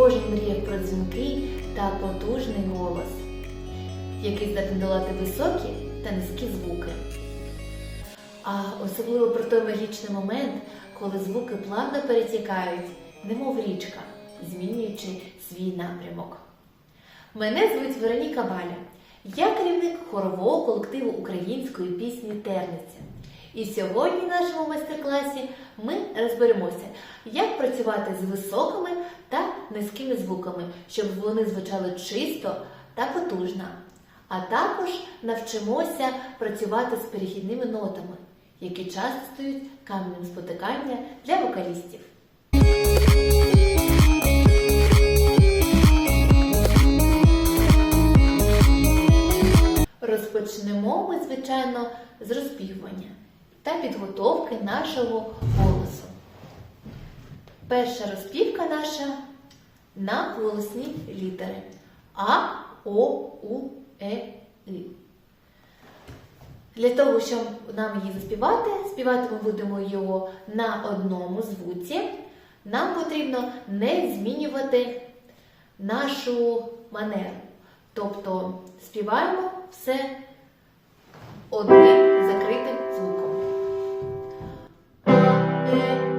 кожен мріяв про дзвінкий та потужний голос, який здатний долати високі та низькі звуки. А особливо про той магічний момент, коли звуки плавно перетікають, немов річка, змінюючи свій напрямок. Мене звуть Вероніка Баля. Я керівник хорового колективу української пісні Терниця. І сьогодні в нашому майстер-класі ми розберемося, як працювати з високими та низькими звуками, щоб вони звучали чисто та потужно. А також навчимося працювати з перехідними нотами, які часто стають каменем спотикання для вокалістів. Розпочнемо ми, звичайно, з розпівування та підготовки нашого голосу. Перша розпівка наша на голосні літери А, О, У, Е, И. Для того, щоб нам її заспівати, співати ми будемо його на одному звуці. Нам потрібно не змінювати нашу манеру. Тобто співаємо все одним закритим Е,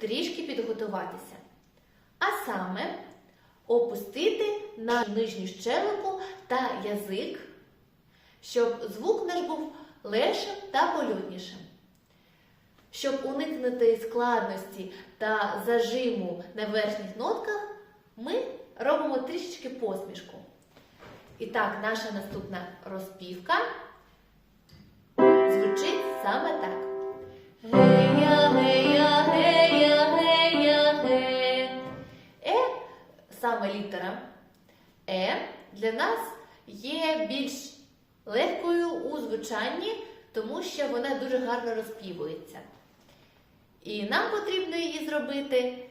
трішки підготуватися. А саме опустити на нижню щелепу та язик, щоб звук наш був легшим та польотнішим. Щоб уникнути складності та зажиму на верхніх нотках, ми робимо трішечки посмішку. І так, наша наступна розпівка звучить саме так. Саме літера Е для нас є більш легкою у звучанні, тому що вона дуже гарно розпівується. І нам потрібно її зробити,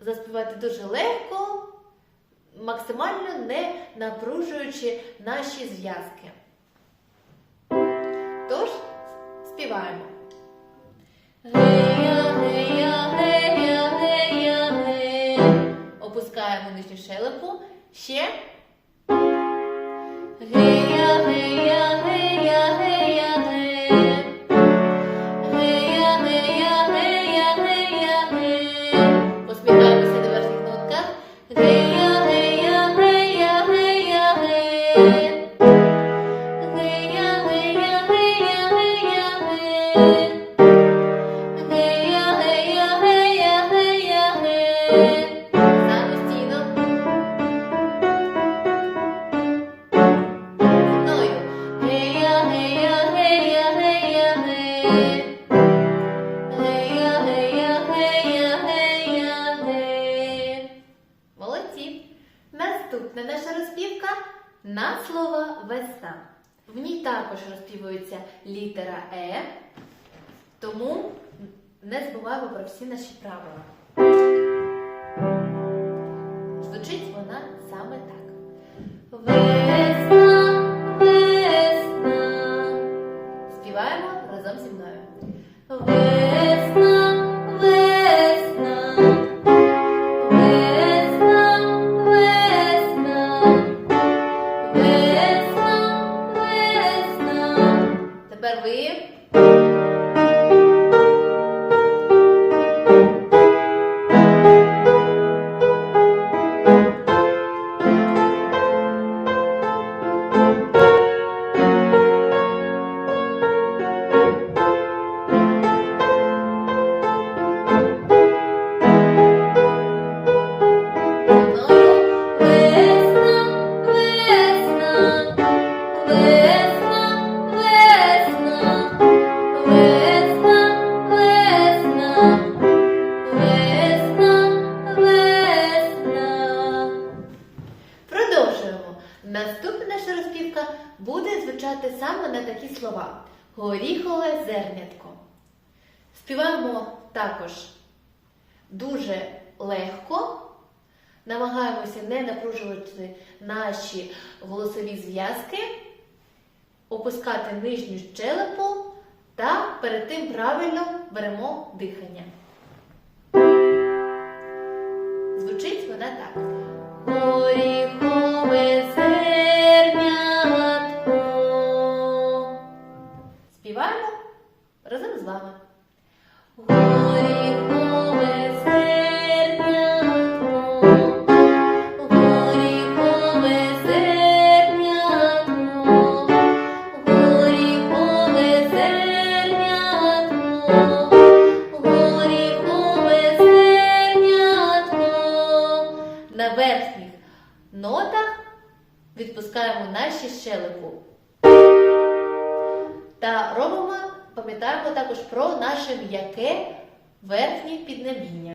заспівати дуже легко, максимально не напружуючи наші зв'язки. Тож, співаємо. Гея, гея, Опускаємо нижню шелепу. Ще. Гея, гея, Наступна наша розпівка на слово весна. В ній також розпівується літера Е, тому не забуваємо про всі наші правила. Звучить вона саме так. Наступна наша розпівка буде звучати саме на такі слова: горіхове зернятко. Співаємо також дуже легко. Намагаємося не напружувати наші голосові зв'язки, опускати нижню щелепу та перед тим правильно беремо дихання. Та робимо, пам'ятаємо також про наше м'яке верхнє піднебіння.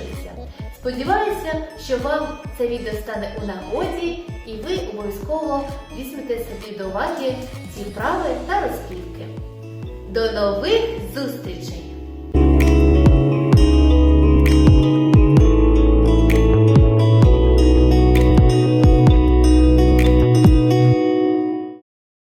Завершується. Сподіваюся, що вам це відео стане у нагоді і ви обов'язково візьмете собі до уваги ці вправи та розпілки. До нових зустрічей!